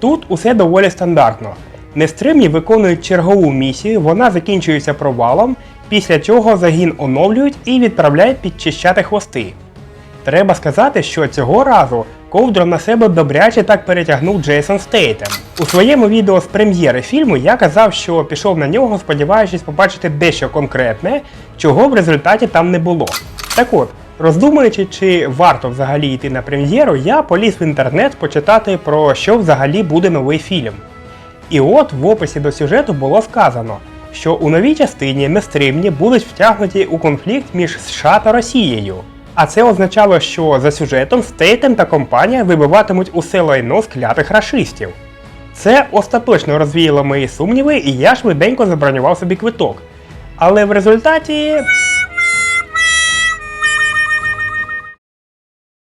Тут усе доволі стандартно. Нестримні виконують чергову місію, вона закінчується провалом, після чого загін оновлюють і відправляють підчищати хвости. Треба сказати, що цього разу ковдру на себе добряче так перетягнув Джейсон Стейтем. У своєму відео з прем'єри фільму я казав, що пішов на нього, сподіваючись побачити дещо конкретне, чого в результаті там не було. Так от, роздумуючи, чи варто взагалі йти на прем'єру, я поліз в інтернет почитати про що взагалі буде новий фільм. І от в описі до сюжету було сказано, що у новій частині нестримні будуть втягнуті у конфлікт між США та Росією. А це означало, що за сюжетом Стейтем та компанія вибиватимуть усе лайно з клятих рашистів. Це остаточно розвіяло мої сумніви, і я швиденько забронював собі квиток. Але в результаті